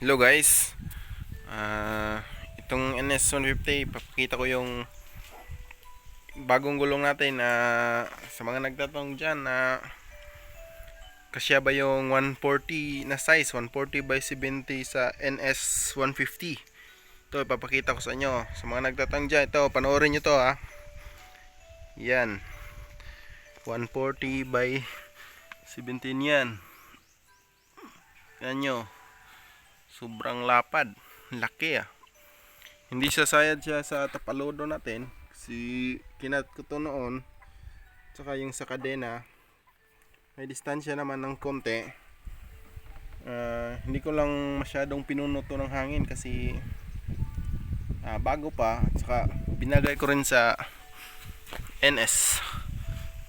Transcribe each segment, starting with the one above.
Hello guys. Ah, itong NS150 papakita ko yung bagong gulong natin na sa mga nagtatanong diyan na kasya ba yung 140 na size? 140 by 70 sa NS150 ito ipapakita ko sa inyo. Sa mga nagtatanong dyan ito panoorin nyo to ha? Yan. 140 by 17 yan. Yan nyo sobrang lapad. Laki ah. Hindi siya sayad siya sa tapalodo natin. Si kinat ko to noon tsaka yung sa kadena may distansya naman ng konti. Ah, hindi ko lang masyadong pinuno to ng hangin kasi ah, bago pa at saka binagay ko rin sa NS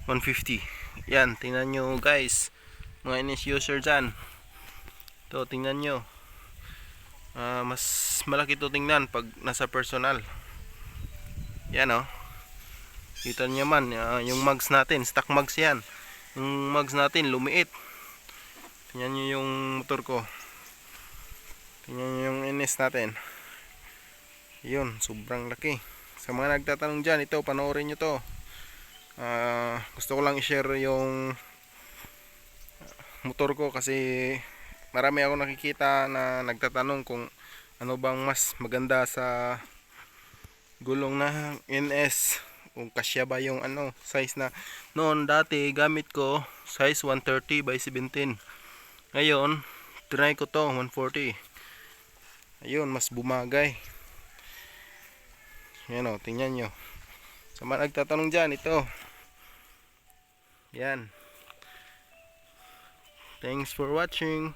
150 yan tingnan nyo guys. Mga NS user dyan. Ito tingnan nyo Ah, mas malaki to tingnan pag nasa personal. Yan oh. Kita nyo man ah, yung mugs natin stock mugs yan. Yung mugs natin lumiit. Tingnan nyo yung motor ko. Tingnan nyo yung NS natin. Yun sobrang laki. Sa mga nagtatanong dyan ito panoorin nyo to. Ah, gusto ko lang i-share yung motor ko kasi marami ako nakikita na nagtatanong kung ano bang mas maganda sa gulong na NS kung kasya ba yung ano size na noon. Dati gamit ko size 130 by 17 ngayon try ko to 140 ayun mas bumagay. Yan o tingnan nyo. Sa mga nagtatanong dyan ito. Yan. Thanks for watching